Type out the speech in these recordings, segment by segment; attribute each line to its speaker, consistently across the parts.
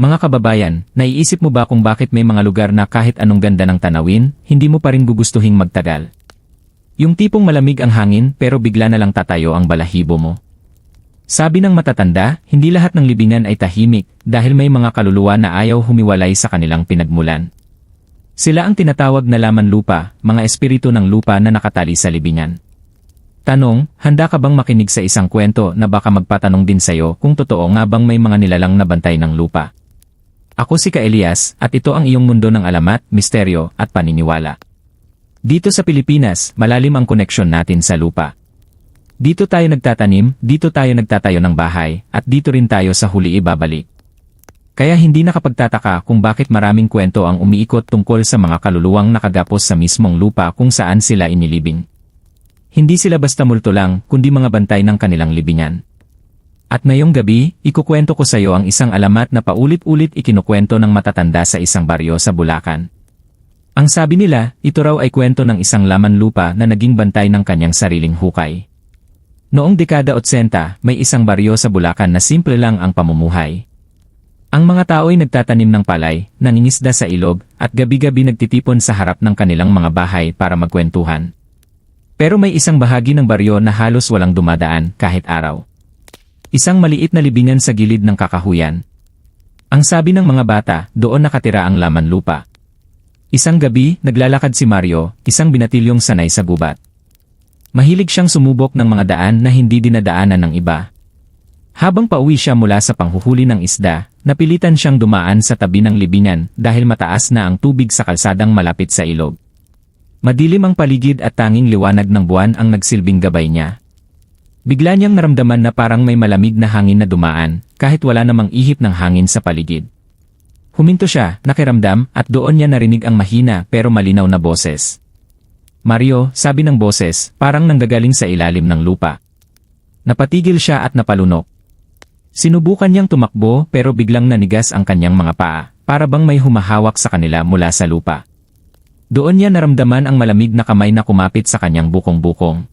Speaker 1: Mga kababayan, naiisip mo ba kung bakit may mga lugar na kahit anong ganda ng tanawin, hindi mo pa rin gugustuhing magtagal? Yung tipong malamig ang hangin pero bigla na lang tatayo ang balahibo mo. Sabi ng matatanda, hindi lahat ng libingan ay tahimik dahil may mga kaluluwa na ayaw humiwalay sa kanilang pinagmulan. Sila ang tinatawag na laman lupa, mga espiritu ng lupa na nakatali sa libingan. Tanong, handa ka bang makinig sa isang kwento na baka magpatanong din sa'yo kung totoo nga bang may mga nilalang na bantay ng lupa? Ako si Ka Elias at ito ang iyong mundo ng alamat, misteryo at paniniwala. Dito sa Pilipinas, malalim ang koneksyon natin sa lupa. Dito tayo nagtatanim, dito tayo nagtatayo ng bahay, at dito rin tayo sa huli ibabalik. Kaya hindi nakapagtataka kung bakit maraming kwento ang umiikot tungkol sa mga kaluluwang nakagapos sa mismong lupa kung saan sila inilibing. Hindi sila basta multo lang, kundi mga bantay ng kanilang libingan. At ngayong gabi, ikukwento ko sa iyo ang isang alamat na paulit-ulit ikinukwento ng matatanda sa isang baryo sa Bulacan. Ang sabi nila, ito raw ay kwento ng isang laman lupa na naging bantay ng kanyang sariling hukay. Noong dekada 80, may isang baryo sa Bulacan na simple lang ang pamumuhay. Ang mga tao ay nagtatanim ng palay, nangingisda sa ilog, at gabi-gabi nagtitipon sa harap ng kanilang mga bahay para magkwentuhan. Pero may isang bahagi ng baryo na halos walang dumadaan kahit araw. Isang maliit na libingan sa gilid ng kakahuyan. Ang sabi ng mga bata, doon nakatira ang laman lupa. Isang gabi, naglalakad si Mario, isang binatilyong sanay sa gubat. Mahilig siyang sumubok ng mga daan na hindi dinadaanan ng iba. Habang pauwi siya mula sa panghuhuli ng isda, napilitan siyang dumaan sa tabi ng libingan dahil mataas na ang tubig sa kalsadang malapit sa ilog. Madilim ang paligid at tanging liwanag ng buwan ang nagsilbing gabay niya. Bigla niyang naramdaman na parang may malamig na hangin na dumaan, kahit wala namang ihip ng hangin sa paligid. Huminto siya, nakiramdam, at doon niya narinig ang mahina pero malinaw na boses. Mario, sabi ng boses, parang nanggagaling sa ilalim ng lupa. Napatigil siya at napalunok. Sinubukan niyang tumakbo pero biglang nanigas ang kanyang mga paa, para bang may humahawak sa kanila mula sa lupa. Doon niya naramdaman ang malamig na kamay na kumapit sa kanyang bukong-bukong.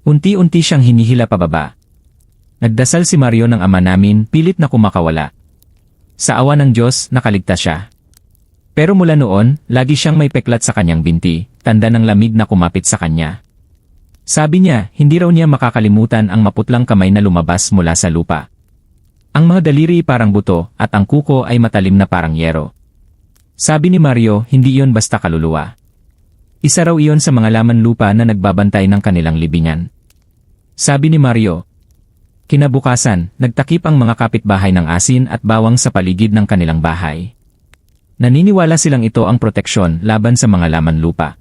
Speaker 1: Unti-unti siyang hinihila pababa. Nagdasal si Mario ng ama namin, pilit na kumakawala. Sa awa ng Diyos, nakaligtas siya. Pero mula noon, lagi siyang may peklat sa kanyang binti, tanda ng lamig na kumapit sa kanya. Sabi niya, hindi raw niya makakalimutan ang maputlang kamay na lumabas mula sa lupa. Ang mga daliri parang buto, at ang kuko ay matalim na parang yero. Sabi ni Mario, hindi iyon basta kaluluwa. Isa raw iyon sa mga laman lupa na nagbabantay ng kanilang libingan. Sabi ni Mario, Kinabukasan, nagtakip ang mga kapitbahay ng asin at bawang sa paligid ng kanilang bahay. Naniniwala silang ito ang proteksyon laban sa mga laman lupa.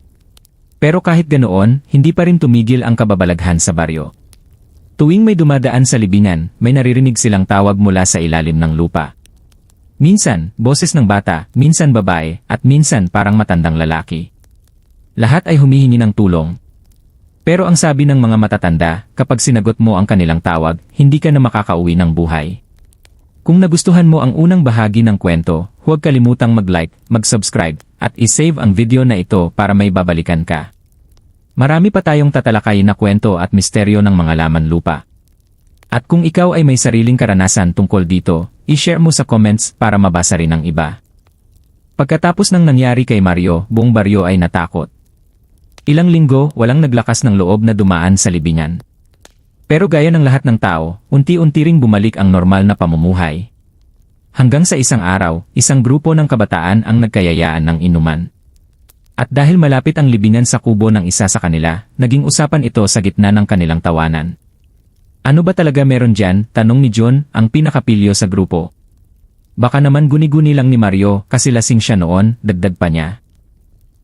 Speaker 1: Pero kahit ganoon, hindi pa rin tumigil ang kababalaghan sa baryo. Tuwing may dumadaan sa libingan, may naririnig silang tawag mula sa ilalim ng lupa. Minsan, boses ng bata, minsan babae, at minsan parang matandang lalaki. Lahat ay humihingi ng tulong. Pero ang sabi ng mga matatanda, kapag sinagot mo ang kanilang tawag, hindi ka na makakauwi ng buhay. Kung nagustuhan mo ang unang bahagi ng kwento, huwag kalimutang mag-like, mag-subscribe, at isave ang video na ito para may babalikan ka. Marami pa tayong tatalakay na kwento at misteryo ng mga laman lupa. At kung ikaw ay may sariling karanasan tungkol dito, i-share mo sa comments para mabasa rin ng iba. Pagkatapos ng nangyari kay Mario, buong baryo ay natakot. Ilang linggo, walang naglakas ng loob na dumaan sa libingan. Pero gaya ng lahat ng tao, unti-unti ring bumalik ang normal na pamumuhay. Hanggang sa isang araw, isang grupo ng kabataan ang nagkayayaan ng inuman. At dahil malapit ang libingan sa kubo ng isa sa kanila, naging usapan ito sa gitna ng kanilang tawanan. Ano ba talaga meron dyan? Tanong ni John, ang pinakapilyo sa grupo. Baka naman guni-guni lang ni Mario kasi lasing siya noon, dagdag pa niya.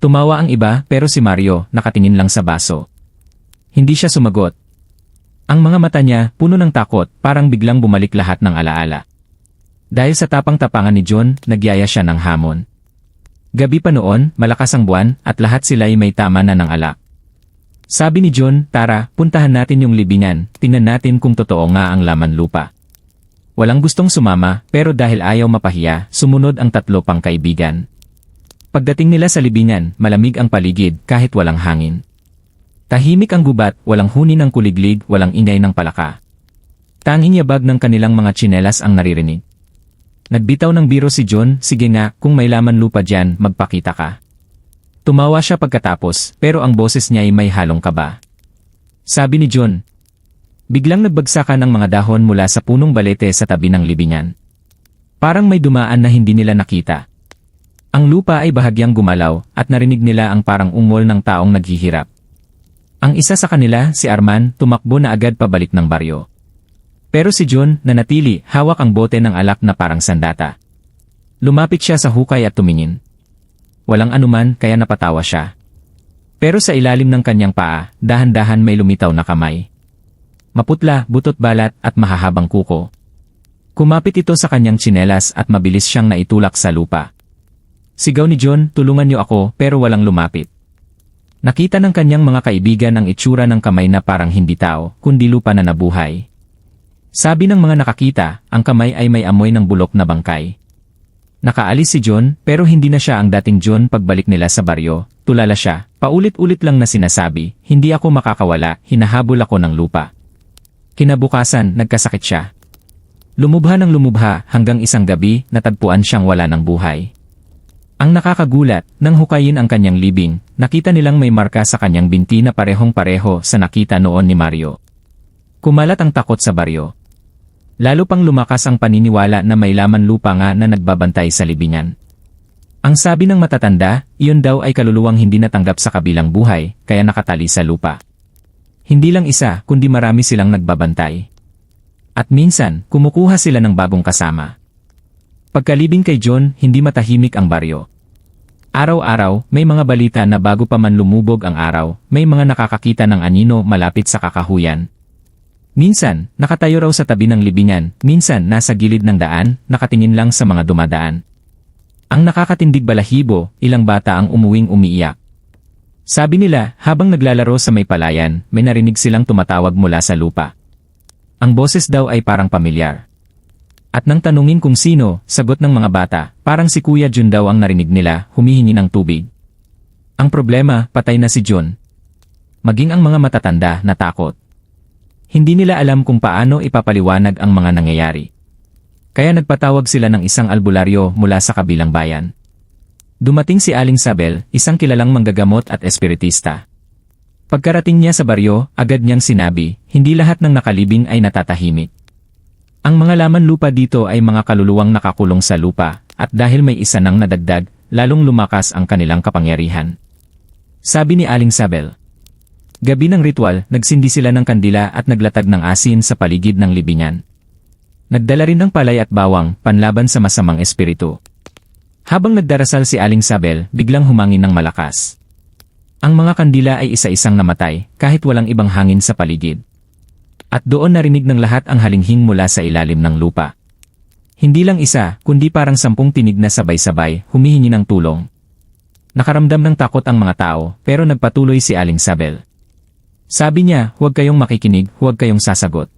Speaker 1: Tumawa ang iba pero si Mario nakatingin lang sa baso. Hindi siya sumagot. Ang mga mata niya puno ng takot parang biglang bumalik lahat ng alaala. Dahil sa tapang-tapangan ni John, nagyaya siya ng hamon. Gabi pa noon, malakas ang buwan at lahat sila ay may tama na ng alak. Sabi ni John, tara, puntahan natin yung libingan, tingnan natin kung totoo nga ang laman lupa. Walang gustong sumama, pero dahil ayaw mapahiya, sumunod ang tatlo pang kaibigan. Pagdating nila sa libingan, malamig ang paligid kahit walang hangin. Tahimik ang gubat, walang huni ng kuliglig, walang ingay ng palaka. Tanging yabag ng kanilang mga tsinelas ang naririnig. Nagbitaw ng biro si John, sige nga, kung may laman lupa dyan, magpakita ka. Tumawa siya pagkatapos, pero ang boses niya ay may halong kaba. Sabi ni John. Biglang nagbagsakan ang mga dahon mula sa punong balete sa tabi ng libingan. Parang may dumaan na hindi nila nakita. Ang lupa ay bahagyang gumalaw at narinig nila ang parang ungol ng taong naghihirap. Ang isa sa kanila, si Arman, tumakbo na agad pabalik ng baryo. Pero si John, nanatili, hawak ang bote ng alak na parang sandata. Lumapit siya sa hukay at tumingin. Walang anuman kaya napatawa siya. Pero sa ilalim ng kanyang paa, dahan-dahan may lumitaw na kamay. Maputla, butot balat at mahahabang kuko. Kumapit ito sa kanyang tsinelas at mabilis siyang naitulak sa lupa. Sigaw ni John, tulungan niyo ako pero walang lumapit. Nakita ng kanyang mga kaibigan ang itsura ng kamay na parang hindi tao, kundi lupa na nabuhay. Sabi ng mga nakakita, ang kamay ay may amoy ng bulok na bangkay. Nakaalis si John, pero hindi na siya ang dating John pagbalik nila sa baryo. Tulala siya, paulit-ulit lang na sinasabi, hindi ako makakawala, hinahabol ako ng lupa. Kinabukasan, nagkasakit siya. Lumubha ng lumubha hanggang isang gabi, natagpuan siyang wala ng buhay. Ang nakakagulat, nang hukayin ang kanyang libing, nakita nilang may marka sa kanyang binti na parehong-pareho sa nakita noon ni Mario. Kumalat ang takot sa baryo. Lalo pang lumakas ang paniniwala na may laman lupa nga na nagbabantay sa libingan. Ang sabi ng matatanda, iyon daw ay kaluluwang hindi natanggap sa kabilang buhay, kaya nakatali sa lupa. Hindi lang isa, kundi marami silang nagbabantay. At minsan, kumukuha sila ng bagong kasama. Pagkalibing kay John, hindi matahimik ang baryo. Araw-araw, may mga balita na bago pa man lumubog ang araw, may mga nakakakita ng anino malapit sa kakahuyan. Minsan, nakatayo raw sa tabi ng libingan, minsan nasa gilid ng daan, nakatingin lang sa mga dumadaan. Ang nakakatindig balahibo, ilang bata ang umuwing umiiyak. Sabi nila, habang naglalaro sa may palayan, may narinig silang tumatawag mula sa lupa. Ang boses daw ay parang pamilyar. At nang tanungin kung sino, sagot ng mga bata, parang si Kuya Jun daw ang narinig nila, humihingi ng tubig. Ang problema, patay na si Jun. Maging ang mga matatanda, natakot. Hindi nila alam kung paano ipapaliwanag ang mga nangyayari. Kaya nagpatawag sila ng isang albularyo mula sa kabilang bayan. Dumating si Aling Sabel, isang kilalang manggagamot at espiritista. Pagkarating niya sa baryo, agad niyang sinabi, hindi lahat ng nakalibing ay natatahimik. Ang mga laman lupa dito ay mga kaluluwang nakakulong sa lupa, at dahil may isa nang nadagdag, lalong lumakas ang kanilang kapangyarihan. Sabi ni Aling Sabel. Gabi ng ritual, nagsindi sila ng kandila at naglatag ng asin sa paligid ng libingan. Nagdala rin ng palay at bawang, panlaban sa masamang espiritu. Habang nagdarasal si Aling Sabel, biglang humangin ng malakas. Ang mga kandila ay isa-isang namatay, kahit walang ibang hangin sa paligid. At doon narinig ng lahat ang halinghing mula sa ilalim ng lupa. Hindi lang isa, kundi parang sampung tinig na sabay-sabay, humihingi ng tulong. Nakaramdam ng takot ang mga tao, pero nagpatuloy si Aling Sabel. Sabi niya, huwag kayong makikinig, huwag kayong sasagot.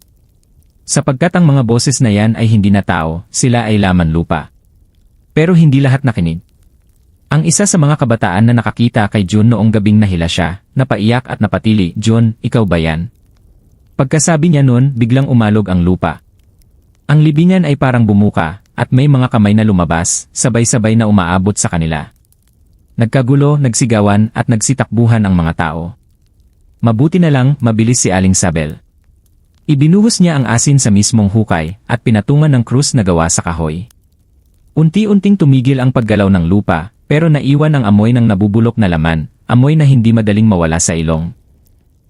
Speaker 1: Sapagkat ang mga boses na yan ay hindi na tao, sila ay laman lupa. Pero hindi lahat nakinig. Ang isa sa mga kabataan na nakakita kay June noong gabing nahila siya, napaiyak at napatili, June, ikaw ba yan? Pagkasabi niya noon, biglang umalog ang lupa. Ang libingan ay parang bumuka, at may mga kamay na lumabas, sabay-sabay na umaabot sa kanila. Nagkagulo, nagsigawan, at nagsitakbuhan ang mga tao. Mabuti na lang, mabilis si Aling Sabel. Ibinuhos niya ang asin sa mismong hukay, at pinatungan ng krus na gawa sa kahoy. Unti-unting tumigil ang paggalaw ng lupa, pero naiwan ang amoy ng nabubulok na laman, amoy na hindi madaling mawala sa ilong.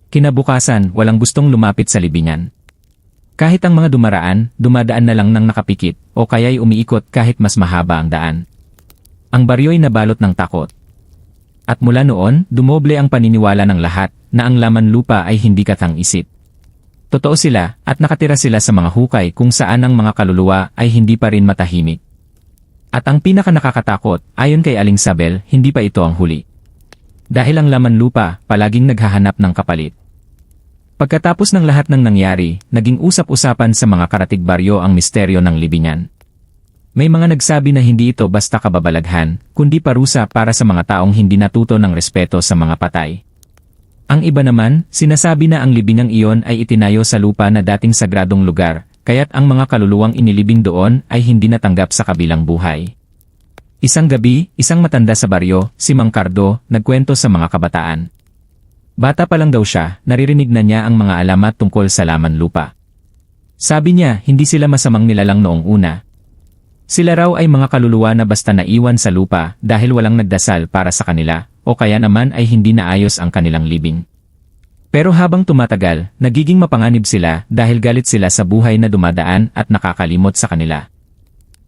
Speaker 1: Kinabukasan, walang gustong lumapit sa libingan. Kahit ang mga dumaraan, dumadaan na lang ng nakapikit, o kaya'y umiikot kahit mas mahaba ang daan. Ang baryo'y nabalot ng takot. At mula noon, dumoble ang paniniwala ng lahat, na ang laman lupa ay hindi katang isip. Totoo sila, at nakatira sila sa mga hukay kung saan ang mga kaluluwa ay hindi pa rin matahimik. At ang pinaka nakakatakot, ayon kay Aling Sabel, hindi pa ito ang huli. Dahil ang laman lupa, palaging naghahanap ng kapalit. Pagkatapos ng lahat ng nangyari, naging usap-usapan sa mga karatig baryo ang misteryo ng libingan. May mga nagsabi na hindi ito basta kababalaghan, kundi parusa para sa mga taong hindi natuto ng respeto sa mga patay. Ang iba naman, sinasabi na ang libingang iyon ay itinayo sa lupa na dating sagradong lugar, kaya't ang mga kaluluwang inilibing doon ay hindi natanggap sa kabilang buhay. Isang gabi, isang matanda sa baryo, si Mang Cardo, nagkwento sa mga kabataan. Bata pa lang daw siya, naririnig na niya ang mga alamat tungkol sa laman lupa. Sabi niya, hindi sila masamang nilalang noong una. Sila raw ay mga kaluluwa na basta naiwan sa lupa dahil walang nagdasal para sa kanila, o kaya naman ay hindi naayos ang kanilang libing. Pero habang tumatagal, nagiging mapanganib sila dahil galit sila sa buhay na dumadaan at nakakalimot sa kanila.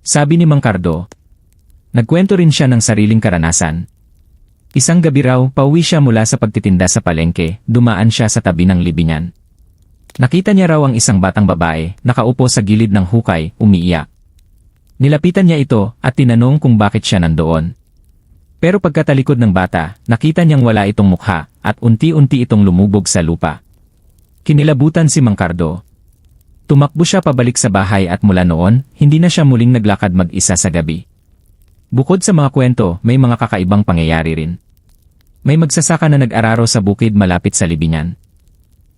Speaker 1: Sabi ni Mang Cardo, nagkwento rin siya ng sariling karanasan. Isang gabi raw, pauwi siya mula sa pagtitinda sa palengke, dumaan siya sa tabi ng libingan. Nakita niya raw ang isang batang babae, nakaupo sa gilid ng hukay, umiiyak. Nilapitan niya ito at tinanong kung bakit siya nandoon. Pero pagkatalikod ng bata, nakita niyang wala itong mukha at unti-unti itong lumubog sa lupa. Kinilabutan si Mang Cardo. Tumakbo siya pabalik sa bahay at mula noon, hindi na siya muling naglakad mag-isa sa gabi. Bukod sa mga kwento, may mga kakaibang pangyayari rin. May magsasaka na nag-araro sa bukid malapit sa libingan.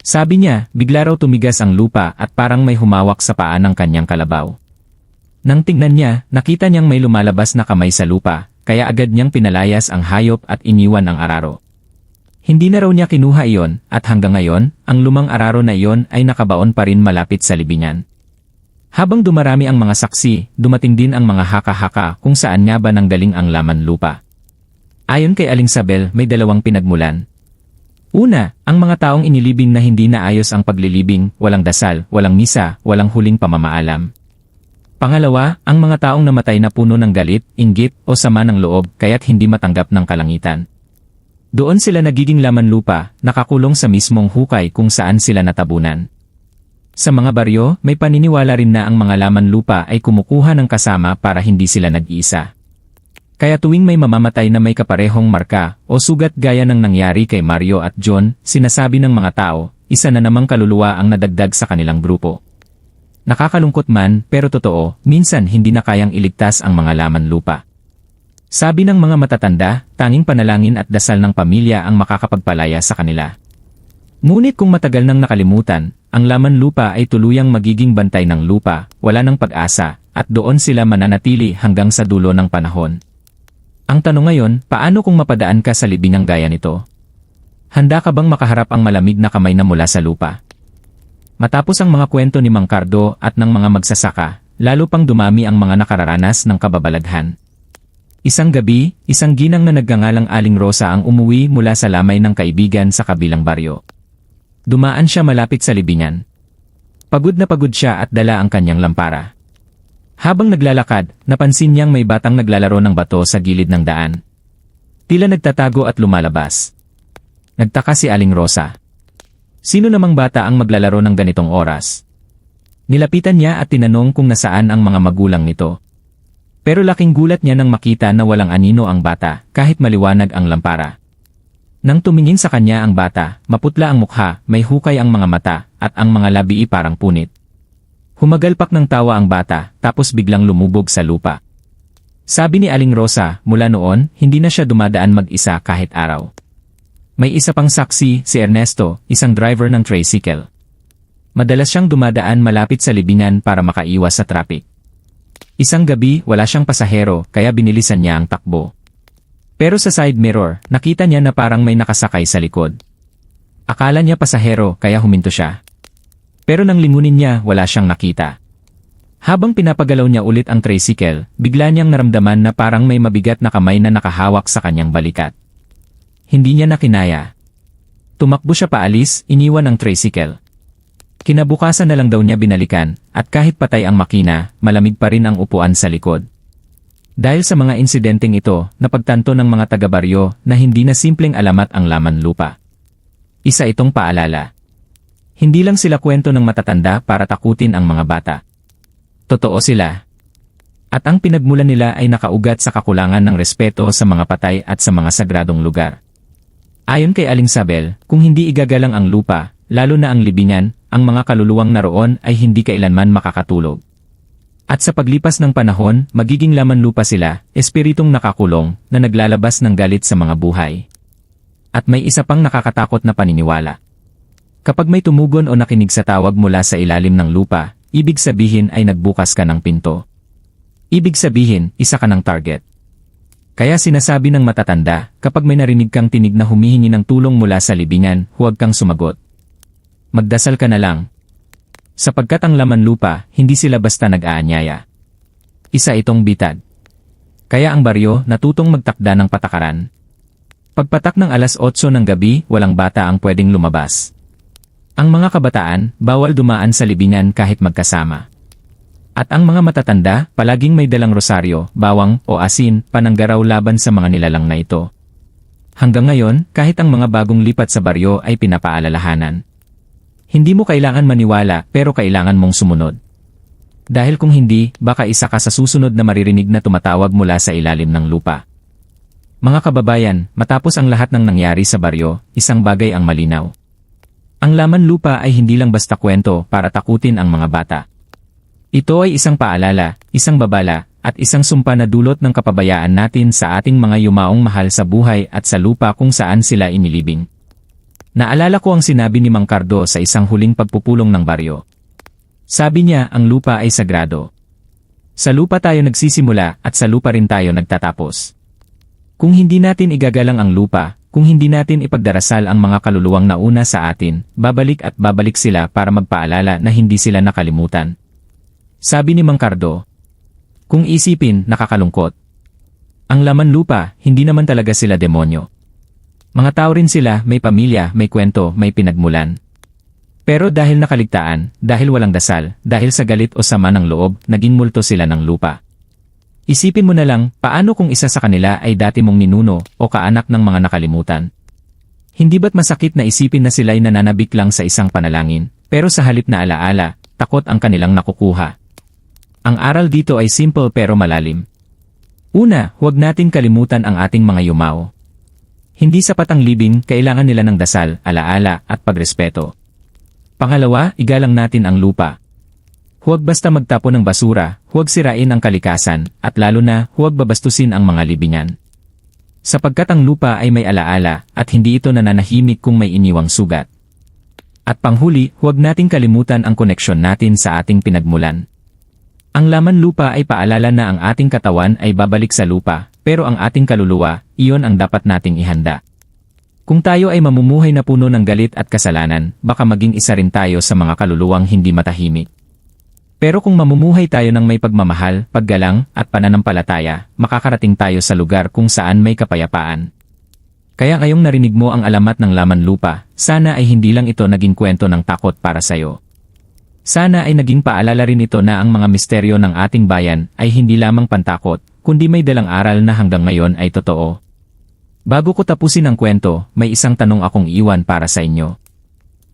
Speaker 1: Sabi niya, bigla raw tumigas ang lupa at parang may humawak sa paa ng kanyang kalabaw. Nang tingnan niya, nakita niyang may lumalabas na kamay sa lupa, kaya agad niyang pinalayas ang hayop at iniwan ang araro. Hindi na raw niya kinuha iyon, at hanggang ngayon, ang lumang araro na iyon ay nakabaon pa rin malapit sa libingan. Habang dumarami ang mga saksi, dumating din ang mga haka-haka kung saan nga ba nanggaling ang laman lupa. Ayon kay Aling Sabel, may dalawang pinagmulan. Una, ang mga taong inilibing na hindi naayos ang paglilibing, walang dasal, walang misa, walang huling pamamaalam. Pangalawa, ang mga taong namatay na puno ng galit, inggit, o sama ng loob kaya't hindi matanggap ng kalangitan. Doon sila nagiging laman lupa, nakakulong sa mismong hukay kung saan sila natabunan. Sa mga baryo, may paniniwala rin na ang mga laman lupa ay kumukuha ng kasama para hindi sila nag-iisa. Kaya tuwing may mamamatay na may kaparehong marka o sugat gaya ng nangyari kay Mario at John, sinasabi ng mga tao, isa na namang kaluluwa ang nadagdag sa kanilang grupo. Nakakalungkot man, pero totoo, minsan hindi na kayang iligtas ang mga laman lupa. Sabi ng mga matatanda, tanging panalangin at dasal ng pamilya ang makakapagpalaya sa kanila. Ngunit kung matagal nang nakalimutan, ang laman lupa ay tuluyang magiging bantay ng lupa, wala ng pag-asa, at doon sila mananatili hanggang sa dulo ng panahon. Ang tanong ngayon, paano kung mapadaan ka sa libingang gaya nito? Handa ka bang makaharap ang malamig na kamay na mula sa lupa? Matapos ang mga kwento ni Mang Cardo at ng mga magsasaka, lalo pang dumami ang mga nakararanas ng kababalaghan. Isang gabi, isang ginang na nagngangalang Aling Rosa ang umuwi mula sa lamay ng kaibigan sa kabilang baryo. Dumaan siya malapit sa libingan. Pagod na pagod siya at dala ang kanyang lampara. Habang naglalakad, napansin niyang may batang naglalaro ng bato sa gilid ng daan. Tila nagtatago at lumalabas. Nagtaka si Aling Rosa. Sino namang bata ang maglalaro ng ganitong oras? Nilapitan niya at tinanong kung nasaan ang mga magulang nito. Pero laking gulat niya nang makita na walang anino ang bata, kahit maliwanag ang lampara. Nang tumingin sa kanya ang bata, maputla ang mukha, may hukay ang mga mata, at ang mga labi parang punit. Humagalpak ng tawa ang bata, tapos biglang lumubog sa lupa. Sabi ni Aling Rosa, mula noon, hindi na siya dumadaan mag-isa kahit araw. May isa pang saksi, si Ernesto, isang driver ng tricycle. Madalas siyang dumadaan malapit sa libingan para makaiwas sa traffic. Isang gabi, wala siyang pasahero, kaya binilisan niya ang takbo. Pero sa side mirror, nakita niya na parang may nakasakay sa likod. Akala niya pasahero kaya huminto siya. Pero nang lingunin niya, wala siyang nakita. Habang pinapagalaw niya ulit ang tricycle, bigla niyang naramdaman na parang may mabigat na kamay na nakahawak sa kanyang balikat. Hindi niya nakinaya. Tumakbo siya paalis, iniwan ang tricycle. Kinabukasan na lang daw niya binalikan, at kahit patay ang makina, malamig pa rin ang upuan sa likod. Dahil sa mga insidenteng ito, napagtanto ng mga taga-baryo na hindi na simpleng alamat ang laman lupa. Isa itong paalala. Hindi lang sila kwento ng matatanda para takutin ang mga bata. Totoo sila. At ang pinagmulan nila ay nakaugat sa kakulangan ng respeto sa mga patay at sa mga sagradong lugar. Ayon kay Aling Sabel, kung hindi igagalang ang lupa, lalo na ang libingan, ang mga kaluluwang naroon ay hindi kailanman makakatulog. At sa paglipas ng panahon, magiging laman lupa sila, espiritong nakakulong, na naglalabas ng galit sa mga buhay. At may isa pang nakakatakot na paniniwala. Kapag may tumugon o nakinig sa tawag mula sa ilalim ng lupa, ibig sabihin ay nagbukas ka ng pinto. Ibig sabihin, isa ka ng target. Kaya sinasabi ng matatanda, kapag may narinig kang tinig na humihingi ng tulong mula sa libingan, huwag kang sumagot. Magdasal ka na lang. Sapagkat ang laman lupa, hindi sila basta nag-aanyaya. Isa itong bitad. Kaya ang baryo natutong magtakda ng patakaran. Pagpatak ng alas 8 ng gabi, walang bata ang pwedeng lumabas. Ang mga kabataan, bawal dumaan sa libingan kahit magkasama. At ang mga matatanda, palaging may dalang rosaryo, bawang o asin, pananggaraw laban sa mga nilalang na ito. Hanggang ngayon, kahit ang mga bagong lipat sa baryo ay pinapaalalahanan. Hindi mo kailangan maniwala pero kailangan mong sumunod. Dahil kung hindi, baka isa ka sa susunod na maririnig na tumatawag mula sa ilalim ng lupa. Mga kababayan, matapos ang lahat ng nangyari sa baryo, isang bagay ang malinaw. Ang laman lupa ay hindi lang basta kwento para takutin ang mga bata. Ito ay isang paalala, isang babala, at isang sumpa na dulot ng kapabayaan natin sa ating mga yumaong mahal sa buhay at sa lupa kung saan sila inilibing. Naalala ko ang sinabi ni Mang Cardo sa isang huling pagpupulong ng baryo. Sabi niya ang lupa ay sagrado. Sa lupa tayo nagsisimula at sa lupa rin tayo nagtatapos. Kung hindi natin igagalang ang lupa, kung hindi natin ipagdarasal ang mga kaluluwang nauna sa atin, babalik at babalik sila para magpaalala na hindi sila nakalimutan. Sabi ni Mang Cardo, kung isipin, nakakalungkot. Ang laman lupa, hindi naman talaga sila demonyo. Mga tao rin sila, may pamilya, may kwento, may pinagmulan. Pero dahil nakaligtaan, dahil walang dasal, dahil sa galit o sama ng loob, naging multo sila ng lupa. Isipin mo na lang, paano kung isa sa kanila ay dati mong ninuno o kaanak ng mga nakalimutan? Hindi ba't masakit na isipin na sila'y nananabik lang sa isang panalangin, pero sa halip na alaala, takot ang kanilang nakukuha. Ang aral dito ay simple pero malalim. Una, huwag natin kalimutan ang ating mga yumao. Hindi sapat ang libing, kailangan nila ng dasal, alaala, at pagrespeto. Pangalawa, igalang natin ang lupa. Huwag basta magtapon ng basura, huwag sirain ang kalikasan, at lalo na, huwag babastusin ang mga libingan. Sapagkat ang lupa ay may alaala, at hindi ito nananahimik kung may iniwang sugat. At panghuli, huwag nating kalimutan ang koneksyon natin sa ating pinagmulan. Ang laman lupa ay paalala na ang ating katawan ay babalik sa lupa, pero ang ating kaluluwa, iyon ang dapat nating ihanda. Kung tayo ay mamumuhay na puno ng galit at kasalanan, baka maging isa rin tayo sa mga kaluluwang hindi matahimik. Pero kung mamumuhay tayo ng may pagmamahal, paggalang, at pananampalataya, makakarating tayo sa lugar kung saan may kapayapaan. Kaya ngayong narinig mo ang alamat ng laman lupa, sana ay hindi lang ito naging kwento ng takot para sayo. Sana ay naging paalala rin ito na ang mga misteryo ng ating bayan ay hindi lamang pantakot, kundi may dalang aral na hanggang ngayon ay totoo. Bago ko tapusin ang kwento, may isang tanong akong iwan para sa inyo.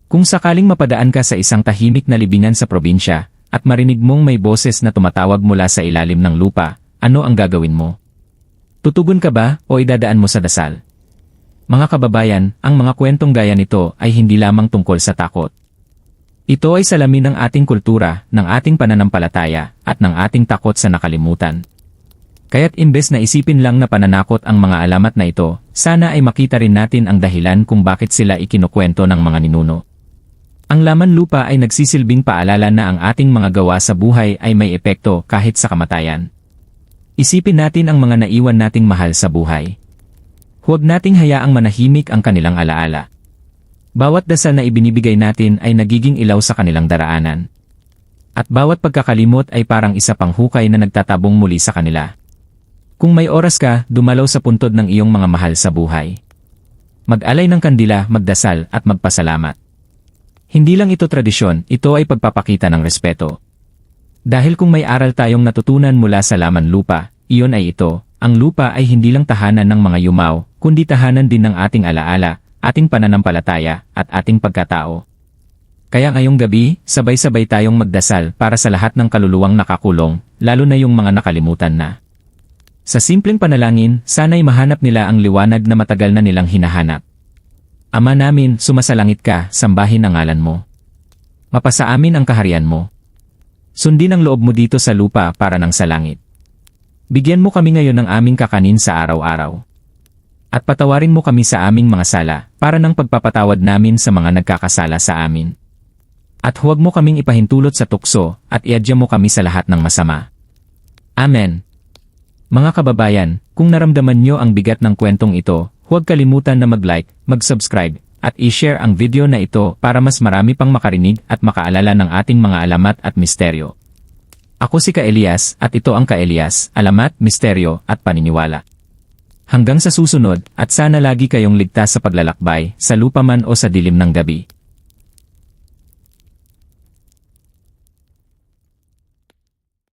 Speaker 1: Kung sakaling mapadaan ka sa isang tahimik na libingan sa probinsya, at marinig mong may boses na tumatawag mula sa ilalim ng lupa, ano ang gagawin mo? Tutugon ka ba o idadaan mo sa dasal? Mga kababayan, ang mga kwentong gaya nito ay hindi lamang tungkol sa takot. Ito ay salamin ng ating kultura, ng ating pananampalataya, at ng ating takot sa nakalimutan. Kaya't imbes na isipin lang na pananakot ang mga alamat na ito, sana ay makita rin natin ang dahilan kung bakit sila ikinukwento ng mga ninuno. Ang laman lupa ay nagsisilbing paalala na ang ating mga gawa sa buhay ay may epekto kahit sa kamatayan. Isipin natin ang mga naiwan nating mahal sa buhay. Huwag nating hayaang manahimik ang kanilang alaala. Bawat dasal na ibinibigay natin ay nagiging ilaw sa kanilang daraanan. At bawat pagkakalimot ay parang isa pang hukay na nagtatabong muli sa kanila. Kung may oras ka, dumalaw sa puntod ng iyong mga mahal sa buhay. Mag-alay ng kandila, magdasal, at magpasalamat. Hindi lang ito tradisyon, ito ay pagpapakita ng respeto. Dahil kung may aral tayong natutunan mula sa laman lupa, iyon ay ito, ang lupa ay hindi lang tahanan ng mga yumaw, kundi tahanan din ng ating alaala, ating pananampalataya, at ating pagkatao. Kaya ngayong gabi, sabay-sabay tayong magdasal para sa lahat ng kaluluwang nakakulong, lalo na yung mga nakalimutan na. Sa simpleng panalangin, sana'y mahanap nila ang liwanag na matagal na nilang hinahanap. Ama namin, sumasalangit ka, sambahin ang ngalan mo. Mapasa amin ang kaharian mo. Sundin ang loob mo dito sa lupa para ng sa langit. Bigyan mo kami ngayon ng aming kakanin sa araw-araw. At patawarin mo kami sa aming mga sala, para ng pagpapatawad namin sa mga nagkakasala sa amin. At huwag mo kaming ipahintulot sa tukso at iadya mo kami sa lahat ng masama. Amen. Mga kababayan, kung naramdaman nyo ang bigat ng kwentong ito, huwag kalimutan na mag-like, mag-subscribe, at i-share ang video na ito para mas marami pang makarinig at makaalala ng ating mga alamat at misteryo. Ako si Ka Elias at ito ang Ka Elias, alamat, misteryo at paniniwala. Hanggang sa susunod at sana lagi kayong ligtas sa paglalakbay, sa lupa man o sa dilim ng gabi.